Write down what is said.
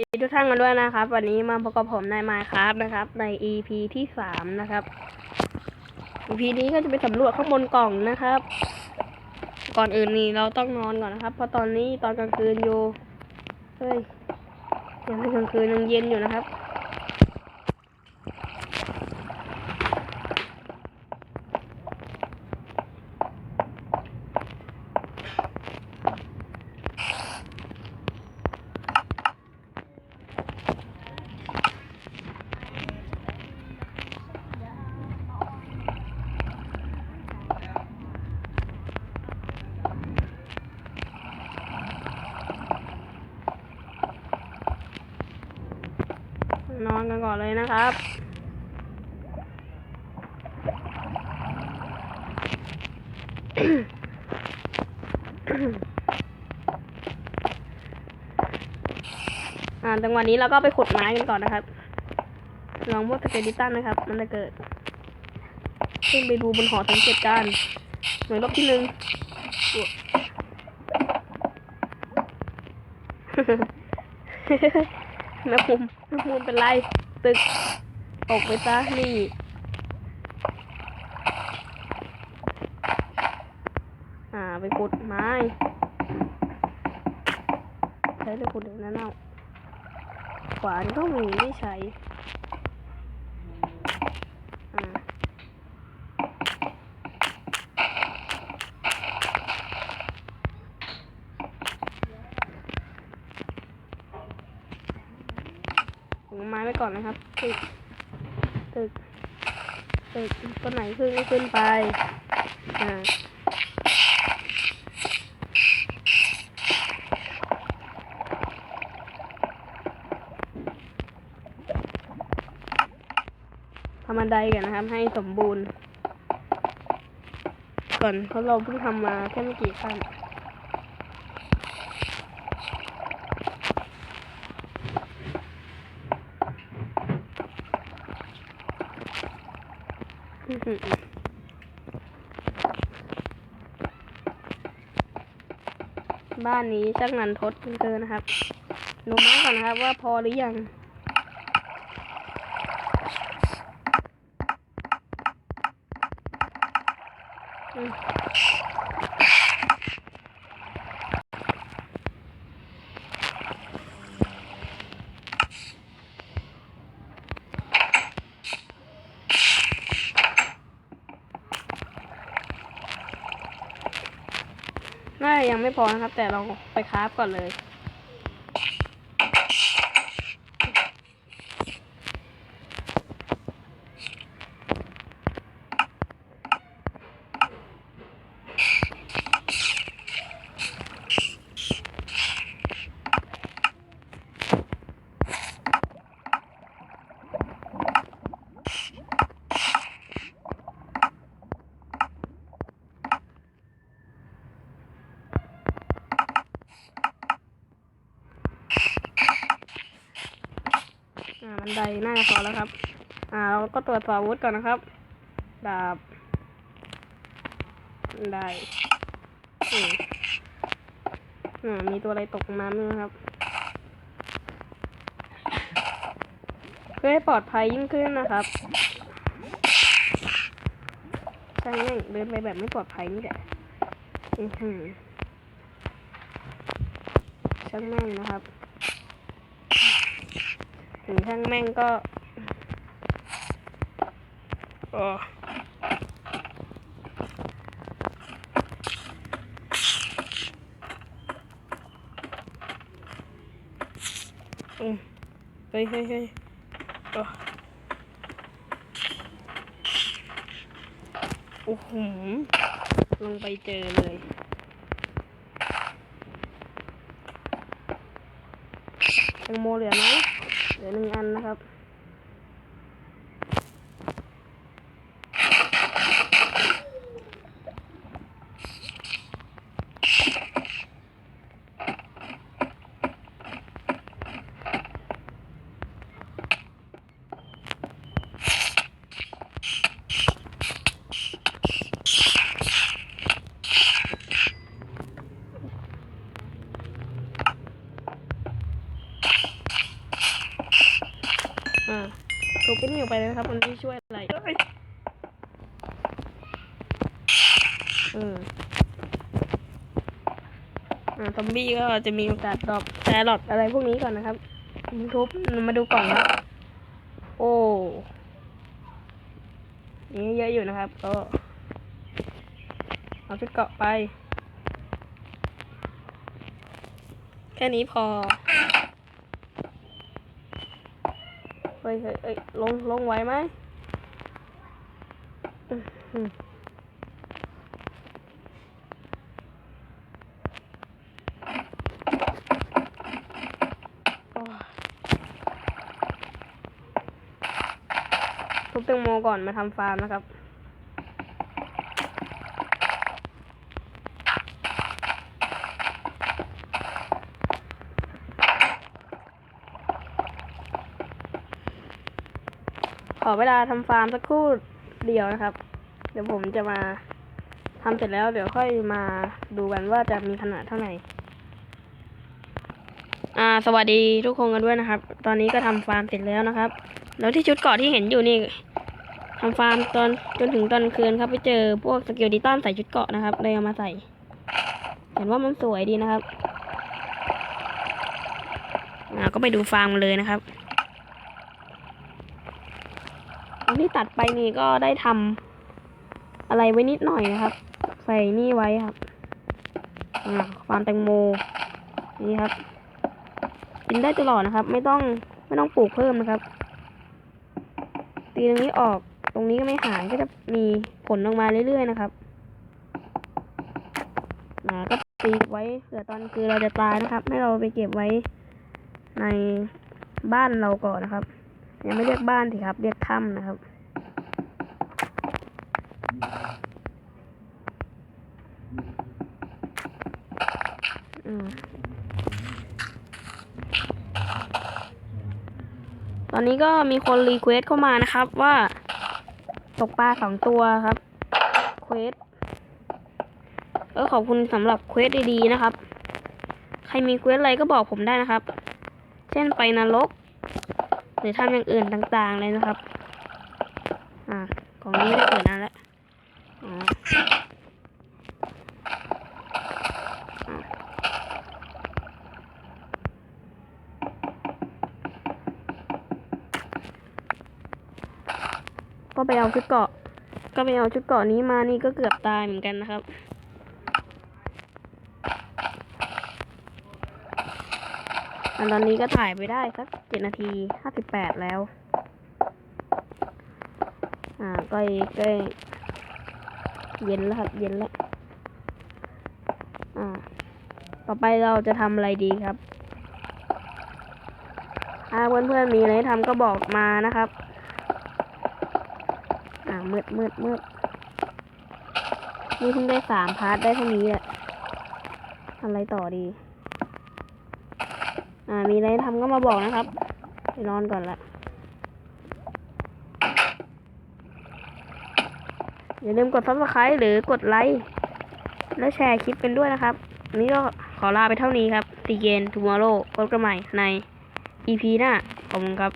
ดีทุกท่านกันด้วยนะครับ วันนี้มาพบกับผมในมายครับนะครับ ใน EP ที่สามนะครับ EP นี้ก็จะไปสำรวจข้างบนกล่องนะครับ ก่อนอื่นนี่เราต้องนอนก่อนนะครับ เพราะตอนนี้ตอนกลางคืนอยู่เฮ้ยยังไม่กลางคืนยังเย็นอยู่นะครับ นอน กันก่อนเลยนะครับ อ่าจังหวะนี้เราก็ไปขุดไม้กันก่อนนะครับ ลองพวกสเกลิตันนะครับ มันจะเกิด ขึ้นไปดูบนหอสังเกตการหน่วยรบที่หนึ่ง แม่ภูมิแม่ภูมิเป็นไร ตึกตกไปซะนี่อ่าไปขุดไม้ใช้ไปขุดเดี๋ยวนั้นเอาขวานก็มีไม่ใช้ อ่า ผมเอา ไม้ไว้ก่อนนะครับตึกตึกตึกต้นไหนขึ้นก็ขึ้นไปอ่าทำบันไดกันนะครับ ให้สมบูรณ์ ก่อนเพราะเราเพิ่งทำมาแค่ไม่กี่ขั้น อื้อหือ บ้านนี้ช่างนันทดเกินนะครับหนูมาก่อนนะครับว่าพอหรือยังอืมน่าจะ ยังไม่พอนะครับ แต่เราไปคราฟก่อนเลย นไดน่าจะพอแล้วครับ อ่า เราก็ตรวจสอบอาวุธก่อนนะครับ ดาบ ไดอืมอ่ามีตัวอะไรตกมาไม่รู้ครับ เพื่อให้ปลอดภัยยิ่งขึ้นนะครับใช่างแม่งเดินไปแบบไม่ปลอดภัยนี่แหละอือหือช่างแม่งนะครับ ถึงช่างแม่งก็โอ้อืมเฮ้ยเฮ้ยเฮ้ยโอ้โอ้โหลงไปเจอเลยแตงโมเหลือไหม เหลือหนึ่งอันนะครับ อ่าถูกไปนี่ออกไปเลยนะครับ มันไม่ช่วยอะไรเอ้ยอืมอ่าซอมบี้ก็จะมีโอกาสดรอปแครอทอะไรพวกนี้ก่อนนะครับทุบมาดูก่องครับโอ้นี่เยอะอยู่นะครับ ก็ เอาชุดเกาะไป แค่นี้พอ เฮ้ยเฮ้ยเอ้ยลง ลงไหวไหมอื้อหือโอ้ยทุบแตงโมก่อนมาทำฟาร์มนะครับ ขอ เวลาทำฟาร์มสักครู่เดียวนะครับ เดี๋ยวผมจะมาทำเสร็จแล้วเดี๋ยวค่อยมาดูกันว่าจะมีขนาดเท่าไหร่อ่าสวัสดีทุกคนกันด้วยนะครับ ตอนนี้ก็ทำฟาร์มเสร็จแล้วนะครับ แล้วที่ชุดเกาะที่เห็นอยู่นี่ทำฟาร์มตอนจนถึงตอนคืนครับไปเจอพวกสเกลดิตันใส่ชุดเกาะนะครับเลยเอามาใส่ เห็นว่ามันสวยดีนะครับอ่าก็ไปดูฟาร์มกันเลยนะครับ อันที่ตัดไปนี่ก็ได้ทำอะไรไว้นิดหน่อยนะครับ ใส่นี่ไว้ครับอ่าฟาร์มแตงโมนี่ครับกินได้ตลอดนะครับ ไม่ต้องไม่ต้องปลูกเพิ่มนะครับ ตีตรงนี้ออกตรงนี้ก็ไม่หายก็จะมีผลออกมาเรื่อยๆนะครับอ่าก็ตีไว้เผื่อตอนคือเราจะตายนะครับ ให้เราไปเก็บไว้ในบ้านเราก่อนนะครับ ยังไม่เรียกบ้านสิครับ เรียกถ้ำนะครับอตอนนี้ก็มีคนรีเควสเข้ามานะครับว่า ตกปลาสองตัวครับ เควสเออขอบคุณสำหรับเควสดีๆนะครับ ใครมีเควสอะไรก็บอกผมได้นะครับ เช่นไปนรก หรือทำอย่างอื่นต่างๆเลยนะครับ อ่ากล่องนี้ได้เปิดนานแล้วอ๋อก็ไปเอาชุดเกาะ ก็ไปเอาชุดเกาะนี้มานี่ก็เกือบตายเหมือนกันนะครับ อัน ตอนนี้ก็ถ่ายไปได้สักเจ็ดนาทีห้าสิบแปดแล้ว อ่ากล้ใกล้เย็นแล้วครับ เย็นแล้วอ่า ต่อไปเราจะทำอะไรดีครับถ้าเพื่อนๆมีอะไรทำก็บอกมานะครับ อ่ามืดมืดมืดนี่เพิ่งได้สามพาร์ทได้เท่านี้แหละทำอะไรต่อดี อ่า มีอะไรทำก็มาบอกนะครับ ไปนอนก่อนละ อย่าลืมกดซับสไครต์หรือกดไลค์ แล้วแชร์คลิปกันด้วยนะครับวันนี้ก็ขอลาไปเท่านี้ครับซีเกนทูมอร์โรพบกันใหม่ใน EP หน้า ขอบคุณครับ